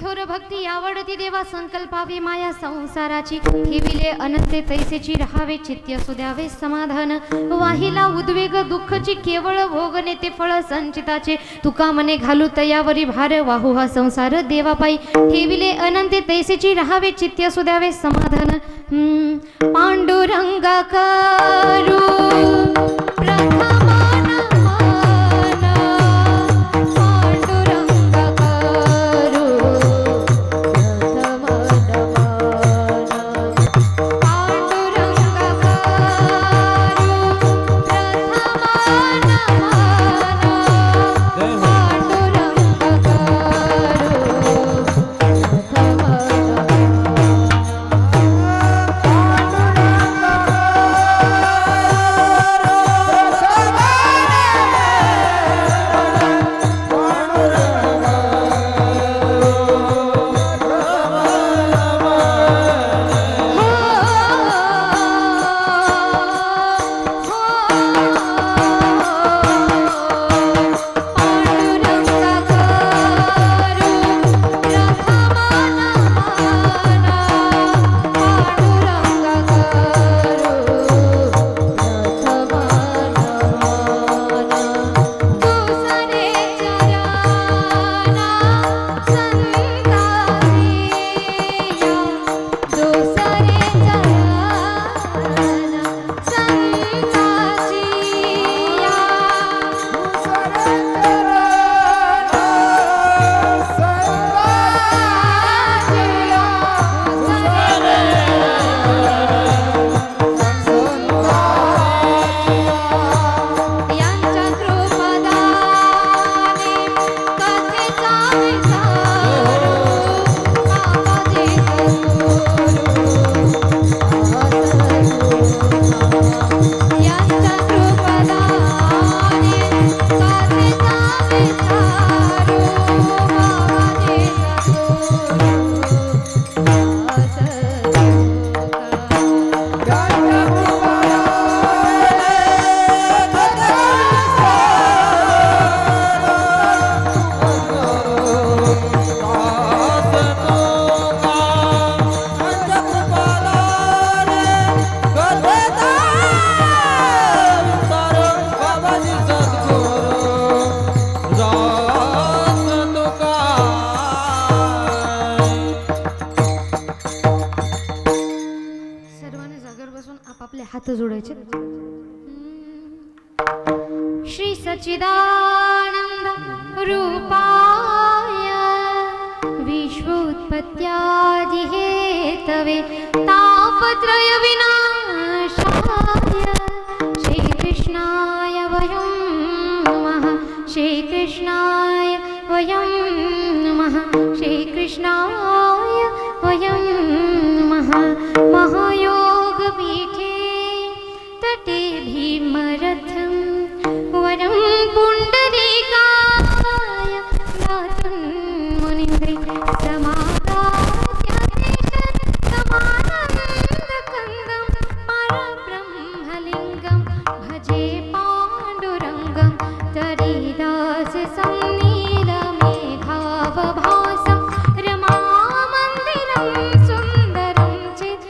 थोर भक्ती आवडती देवा संकल्पावी माया संसाराची. ठेविले अनंते तैसेची राहावे चित्य सुद्यावे समाधान. वाहिला उद्वेग दुःखची केवळ भोगने ते फळ संचिताचे. तुका मने घालू तयावरी भार वाहू हा संसार देवापायी. ठेविले अनंते तैसेची राहावे चित्य सुद्यावे समाधान. पांडुरंगा करू हात जोडायचे. श्री सचिदानंद रूपाय विश्वोत्पत्त्यादि हेतवे तापत्रय विनाशाय। श्रीकृष्णाय वयं नमः श्रीकृष्णाय वयं नमः श्रीकृष्णाय सं रमामन्दिरं सुन्दरं चित्